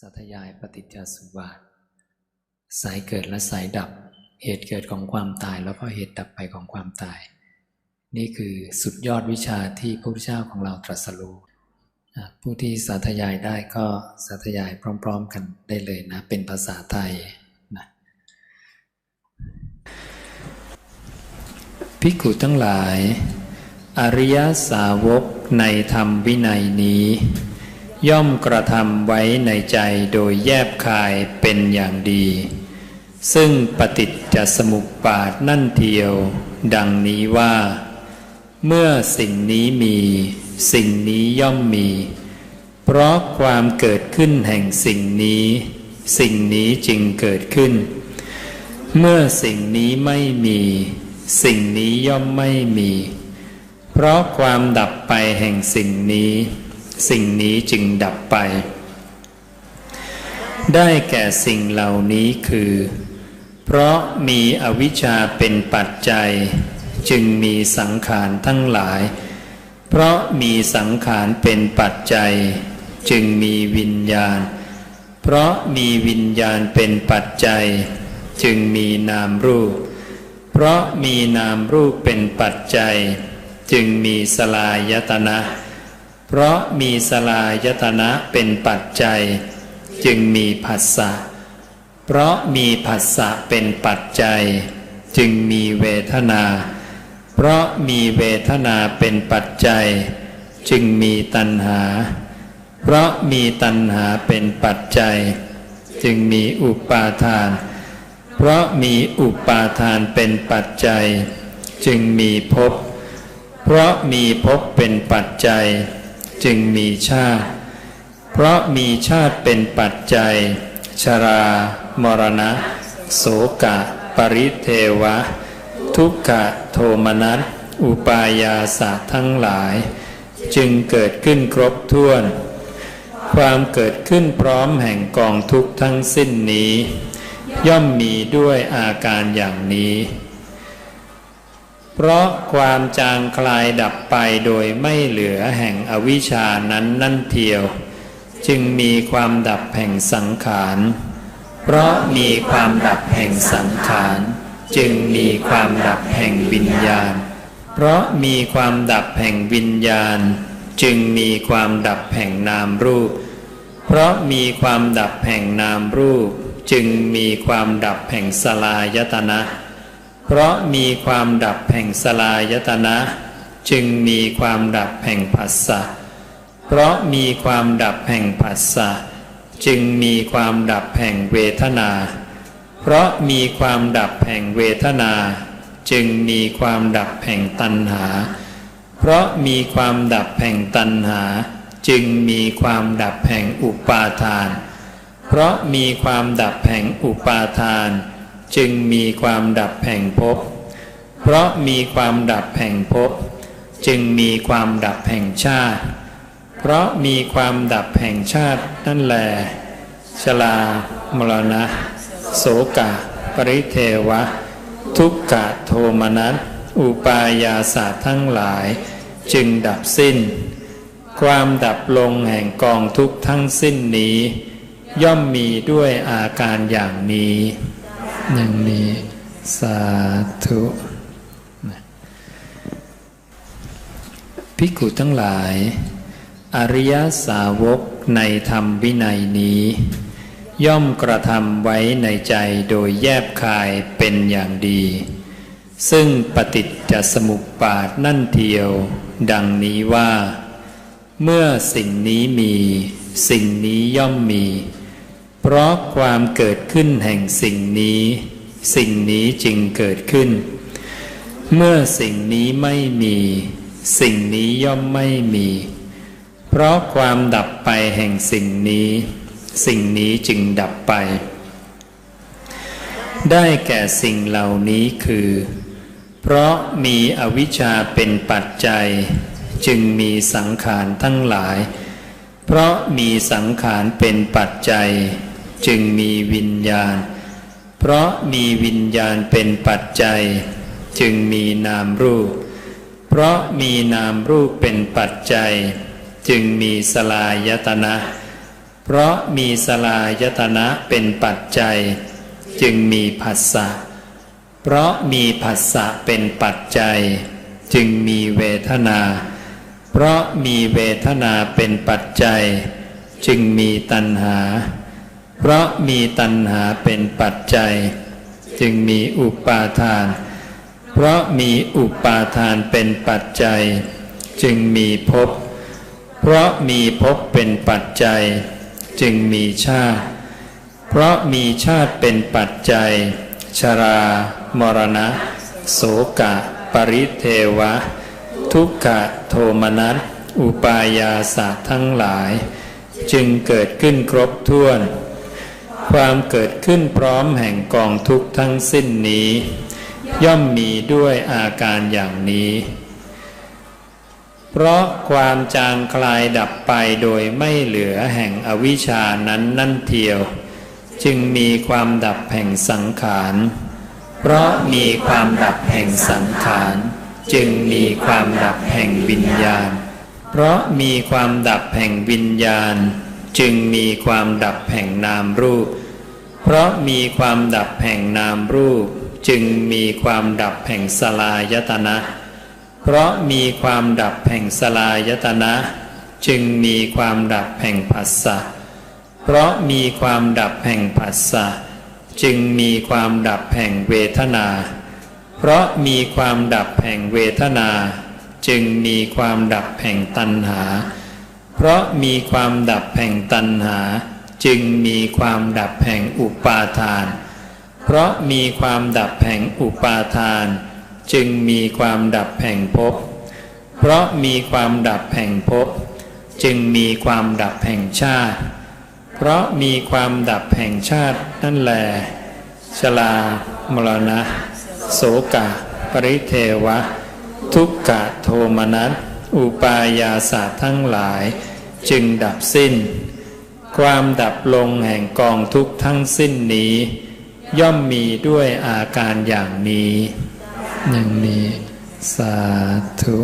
สาธยายปฏิจจสุบาท สายเกิดและสายดับ เหตุเกิดของความตายแล้วก็เหตุดับไปของความตาย นี่คือสุดยอดวิชาที่พระพุทธเจ้าของเราตรัสรู้ผู้ที่สาธยายได้ก็สาธยายพร้อม ๆ กันได้เลยนะ เป็นภาษาไทยนะพิกุทั้งหลาย อริยสาวกในธรรมวินัยนี้ ย่อมกระทำไว้ในใจโดยแยบคายเป็นอย่างดี ซึ่งปฏิจจสมุปบาทนั่นเทียว ดังนี้ว่า เมื่อสิ่งนี้มี สิ่งนี้ย่อมมี เพราะความเกิดขึ้นแห่งสิ่งนี้ สิ่งนี้จึงเกิดขึ้น เมื่อสิ่งนี้ไม่มี สิ่งนี้ย่อมไม่มี เพราะความดับไปแห่งสิ่งนี้ สิ่งนี้จึงดับไป ได้แก่สิ่งเหล่านี้คือ เพราะมีอวิชชาเป็นปัจจัย จึงมีสังขารทั้งหลาย เพราะมีสังขารเป็นปัจจัย จึงมีวิญญาณ เพราะมีวิญญาณเป็นปัจจัย จึงมีนามรูป เพราะมีนามรูปเป็นปัจจัย จึงมีสลายตนะ เพราะมีสลายตนะเป็นปัจจัย จึงมีผัสสะ เพราะมีผัสสะเป็นปัจจัย จึงมีเวทนา เพราะมีเวทนาเป็นปัจจัย จึงมีตัณหา เพราะมีตัณหาเป็นปัจจัย จึงมีอุปาทาน เพราะมีอุปาทานเป็นปัจจัย จึงมีภพเพราะมีภพเป็นปัจจัย จึงมีชาติ เพราะมีชาติเป็นปัจจัย ชรา มรณะ โสกะ ปริเทวะ ทุกขะโทมนัส อุปายาสะทั้งหลาย จึงเกิดขึ้นครบถ้วน ความเกิดขึ้นพร้อมแห่งกองทุกทั้งสิ้นนี้ ย่อมมีด้วยอาการอย่างนี้ เพราะความจางคลายดับไปโดยไม่เหลือแห่งอวิชานั้นนั่นเทียว จึงมีความดับแห่งสังขาร เพราะมีความดับแห่งสังขาร จึงมีความดับแห่งวิญญาณ เพราะมีความดับแห่งวิญญาณ จึงมีความดับแห่งนามรูป เพราะมีความดับแห่งนามรูป จึงมีความดับแห่งสลายตนะ เพราะมีความดับแห่งสลายตนะ จึงมีความดับแห่งผัสสะเพราะมีความดับแห่งผัสสะจึงมีความดับแห่งเวทนา เพราะมีความดับแห่งเวทนา จึงมีความดับแห่งตัณหา เพราะมีความดับแห่งตัณหา จึงมีความดับแห่งอุปาทาน เพราะมีความดับแห่งอุปาทาน จึงมีความดับแห่งภพ เพราะมีความดับแห่งภพ จึงมีความดับแห่งชาติ เพราะมีความดับแห่งชาตินั่นแหลชลามรณะ โสกะ ปริเทวะ ทุกขะโทมนัส อุปายาสาทั้งหลาย จึงดับสิ้น ความดับลงแห่งกองทุกทั้งสิ้นนี้ ย่อมมีด้วยอาการอย่างนี้ อย่างนี้สาธุพิกุทั้งหลาย อริยสาวกในธรรมวินัยนี้ ย่อมกระทำไว้ในใจโดยแยบคายเป็นอย่างดี ซึ่งปฏิจจสมุปบาทนั่นเทียว ดังนี้ว่า เมื่อสิ่งนี้มี สิ่งนี้ย่อมมี เพราะความเกิดขึ้นแห่งสิ่งนี้ สิ่งนี้จึงเกิดขึ้น เมื่อสิ่งนี้ไม่มี สิ่งนี้ย่อมไม่มี เพราะความดับไปแห่งสิ่งนี้ สิ่งนี้จึงดับไป ได้แก่สิ่งเหล่านี้คือ เพราะมีอวิชชาเป็นปัจจัย จึงมีสังขารทั้งหลายเพราะมีสังขารเป็นปัจจัย จึงมีวิญญาณ เพราะมีวิญญาณเป็นปัจจัย จึงมีนามรูป เพราะมีนามรูปเป็นปัจจัย จึงมีสลายตนะ เพราะมีสลายตนะเป็นปัจจัย จึงมีผัสสะเพราะมีผัสสะเป็นปัจจัย จึงมีเวทนา เพราะมีเวทนาเป็นปัจจัย จึงมีตัณหา เพราะมีตัณหาเป็นปัจจัย จึงมีอุปาทาน เพราะมีอุปาทานเป็นปัจจัย จึงมีภพเพราะมีภพเป็นปัจจัย จึงมีชาติ เพราะมีชาติเป็นปัจจัย ชรา มรณะ โสกะ ปริเทวะ ทุกขะโทมนัสอุปายาสะทั้งหลาย จึงเกิดขึ้นครบถ้วน ความเกิดขึ้นพร้อมแห่งกองทุกข์ทั้งสิ้นนี้ ย่อมมีด้วยอาการอย่างนี้ เพราะความจางคลายดับไปโดยไม่เหลือแห่งอวิชานั้นนั่นเทียว จึงมีความดับแห่งสังขาร เพราะมีความดับแห่งสังขาร จึงมีความดับแห่งวิญญาณ เพราะมีความดับแห่งวิญญาณจึงมีความดับแห่งนามรูป เพราะมีความดับแห่งนามรูป จึงมีความดับแห่งสลายตนะ เพราะมีความดับแห่งสลายตนะ จึงมีความดับแห่งผัสสะเพราะมีความดับแห่งผัสสะจึงมีความดับแห่งเวทนา เพราะมีความดับแห่งเวทนา จึงมีความดับแห่งตัณหา เพราะมีความดับแห่งตัณหา จึงมีความดับแห่งอุปาทาน เพราะมีความดับแห่งอุปาทาน จึงมีความดับแห่งภพ เพราะมีความดับแห่งภพ จึงมีความดับแห่งชาติ เพราะมีความดับแห่งชาตินั่นแหลชลามรณะ โสกะ ปริเทวะ ทุกขะโทมนัส อุปายาสาทั้งหลาย จึงดับสิ้น ความดับลงแห่งกองทุกข์ทั้งสิ้นนี้ ย่อมมีด้วยอาการอย่างนี้ อย่างนี้ สาธุ